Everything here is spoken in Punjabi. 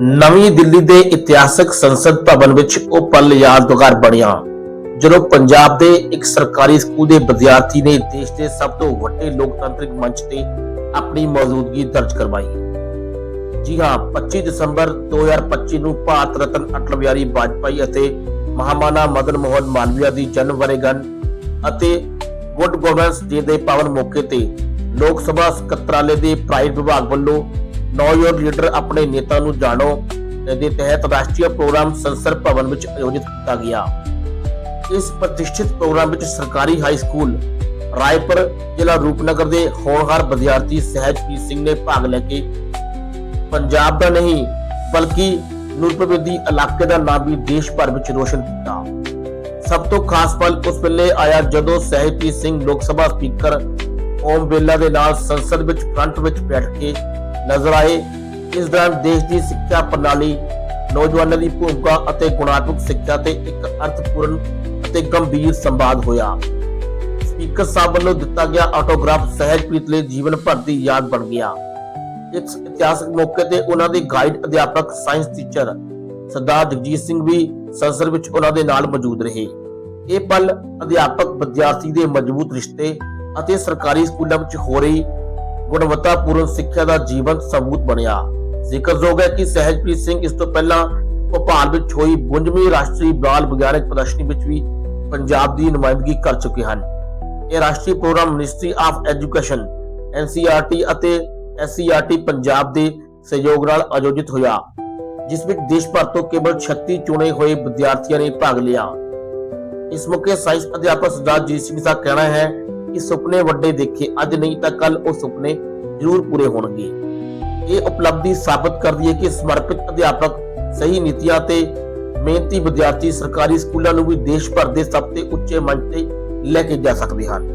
ਨਵੀਂ ਦਿੱਲੀ ਦੇ ਇਤਿਹਾਸਕ ਸੰਸਦ ਭਵਨ ਵਿੱਚ ਉਹ ਪਲ ਯਾਦਗਾਰ ਬਣਿਆ, ਜਦੋਂ ਪੰਜਾਬ ਦੇ ਇੱਕ ਸਰਕਾਰੀ ਸਕੂਲ ਦੇ ਵਿਦਿਆਰਥੀ ਨੇ ਦੇਸ਼ ਦੇ ਸਭ ਤੋਂ ਵੱਡੇ ਲੋਕਤੰਤਰਿਕ ਮੰਚ ਤੇ ਆਪਣੀ ਮੌਜੂਦਗੀ ਦਰਜ ਕਰਵਾਈ। ਜੀ ਹਾਂ 25 ਦਸੰਬਰ 2025 ਨੂੰ ਭਾਰਤ ਰਤਨ ਅਟਲ ਬਿਹਾਰੀ ਵਾਜਪਾਈ ਅਤੇ ਮਹਾਮਾਨਾ ਮਦਨ ਮੋਹਨ ਮਾਲਵੀਆ ਦੀ ਜਨਮ ਵਰੇਗੰਢ ਅਤੇ ਗੁੱਡ ਗਵਰਨੈਂਸ ਡੇ ਦੇ ਪਾਵਨ ਮੌਕੇ ਤੇ ਲੋਕ ਸਭਾ ਸਕੱਤਰਾਲੇ ਦੇ ਪ੍ਰਾਈਵੇਟ ਵਿਭਾਗ ਵੱਲੋਂ ਨੌਜਵਾਨ ਲੀਡਰ ਆਪਣੇ ਨੇਤਾ ਨੂੰ ਜਾਣੋ ਦੇ ਤਹਿਤ ਰਾਸ਼ਟਰੀ ਪ੍ਰੋਗਰਾਮ ਸੰਸਦ ਭਵਨ ਵਿੱਚ ਆਯੋਜਿਤ ਕੀਤਾ ਗਿਆ। ਇਸ ਪ੍ਰਤਿਸ਼ਠਿਤ ਪ੍ਰੋਗਰਾਮ ਵਿੱਚ ਸਰਕਾਰੀ ਹਾਈ ਸਕੂਲ, ਰਾਏਪੁਰ, ਜ਼ਿਲ੍ਹਾ ਰੂਪਨਗਰ ਦੇ ਹੋਣਹਾਰ ਵਿਦਿਆਰਥੀ ਸਹਿਜਪ੍ਰੀਤ ਸਿੰਘ ਨੇ ਭਾਗ ਲੈ ਕੇ ਪੰਜਾਬ ਦਾ ਨਹੀਂ, ਬਲਕਿ ਨੂਰਪੁਰਬੇਦੀ ਇਲਾਕੇ ਦਾ ਨਾਮ ਵੀ ਦੇਸ਼ ਭਰ ਵਿੱਚ ਰੋਸ਼ਨ ਕੀਤਾ। ਸਭ ਤੋਂ ਖਾਸ ਪਲ ਉਸ ਵੇਲੇ ਆਇਆ ਜਦੋਂ ਸਹਿਜਪ੍ਰੀਤ ਸਿੰਘ ਲੋਕ ਸਭਾ ਸਪੀਕਰ ਓਮ ਬਿਰਲਾ ਦੇ ਨਾਲ ਸੰਸਦ ਵਿੱਚ ਫਰੰਟ ਵਿੱਚ ਬੈਠ ਕੇ ਨਜ਼ਰ ਆਏ। ਇਸ ਦੌਰਾਨ ਦੇਸ਼ ਦੀ ਸਿੱਖਿਆ ਪ੍ਰਣਾਲੀ, ਨੌਜਵਾਨਾਂ ਦੀ ਭੂਮਿਕਾ ਅਤੇ ਗੁਣਾਤਮਕ ਸਿੱਖਿਆ ਤੇ ਇੱਕ ਅਰਥਪੂਰਨ ਅਤੇ ਗੰਭੀਰ ਸੰਵਾਦ ਹੋਇਆ। ਸਪੀਕਰ ਸਾਹਿਬ ਵੱਲੋਂ ਦਿੱਤਾ ਗਿਆ ਆਟੋਗ੍ਰਾਫ ਸਹਿਜਪ੍ਰੀਤ ਲਈ ਜੀਵਨ ਭਰ ਦੀ ਯਾਦ ਬਣ ਗਿਆ। ਇਸ ਇਤਿਹਾਸਕ ਮੌਕੇ ਤੇ ਉਹਨਾਂ ਦੇ ਗਾਈਡ ਅਧਿਆਪਕ ਸਾਇੰਸ ਟੀਚਰ ਸਰਦਾਰ ਜਗਜੀਤ ਸਿੰਘ ਵੀ ਸੰਸਦ ਵਿੱਚ ਉਹਨਾਂ ਦੇ ਨਾਲ ਮੌਜੂਦ ਰਹੇ। ਇਹ ਪਲ ਅਧਿਆਪਕ, ਵਿਦਿਆਰਥੀ ਦੇ ਮਜ਼ਬੂਤ ਰਿਸ਼ਤੇ ਅਤੇ ਸਰਕਾਰੀ ਸਕੂਲਾਂ ਵਿੱਚ ਹੋ ਰਹੀ ਗੁਣਵੱਤਾਪੂਰਨ ਸਿੱਖਿਆ ਦਾ ਜੀਵੰਤ ਸਬੂਤ ਬਣਿਆ। ਜ਼ਿਕਰਯੋਗ ਹੈ ਕਿ ਸਹਿਜਪ੍ਰੀਤ ਸਿੰਘ ਇਸ ਤੋਂ ਪਹਿਲਾਂ ਭੋਪਾਲ ਵਿੱਚ ਹੋਈ 52ਵੀਂ ਰਾਸ਼ਟਰੀ ਬਾਲ ਵਿਗਿਆਨਕ ਪ੍ਰਦਰਸ਼ਨੀ ਵਿੱਚ ਵੀ ਪੰਜਾਬ ਦੀ ਨੁਮਾਇੰਦਗੀ ਕਰ ਚੁੱਕੇ ਹਨ। ਇਹ ਰਾਸ਼ਟਰੀ programme ministry of education NCERT ਅਤੇ SCERT ਪੰਜਾਬ ਦੇ ਸਹਿਯੋਗ ਨਾਲ ਆਯੋਜਿਤ ਹੋਇਆ, ਜਿਸ ਵਿੱਚ ਦੇਸ਼ ਭਰ ਤੋਂ ਕੇਵਲ 36 ਚੁਣੇ ਹੋਏ ਵਿਦਿਆਰਥੀਆਂ ਨੇ ਭਾਗ ਲਿਆ। ਇਸ ਮੌਕੇ ਸਾਇੰਸ ਅਧਿਆਪਕ ਸਰਦਾਰ ਜੀਤ ਸਿੰਘ ਦਾ ਕਹਿਣਾ ਹੈ ਕਿ ਸੁਪਨੇ ਵੱਡੇ ਦੇਖੇ, ਅੱਜ ਨਹੀਂ ਤਾਂ ਕੱਲ ਉਹ ਸੁਪਨੇ ਜ਼ਰੂਰ ਪੂਰੇ ਹੋਣਗੇ। ਇਹ ਉਪਲਬਧੀ ਸਾਬਤ ਕਰਦੀ ਹੈ ਕਿ ਸਮਰਪਿਤ ਅਧਿਆਪਕ ਸਹੀ ਨੀਤੀਆਂ ਤੇ ਮਿਹਨਤੀ ਵਿਦਿਆਰਥੀ ਸਰਕਾਰੀ ਸਕੂਲਾਂ ਨੂੰ ਵੀ ਦੇਸ਼ ਭਰ ਦੇ ਸਭ ਤੋਂ ਉੱਚੇ ਮੰਚ ਤੇ ਲੈ ਕੇ ਜਾ ਸਕਦੇ ਹਨ।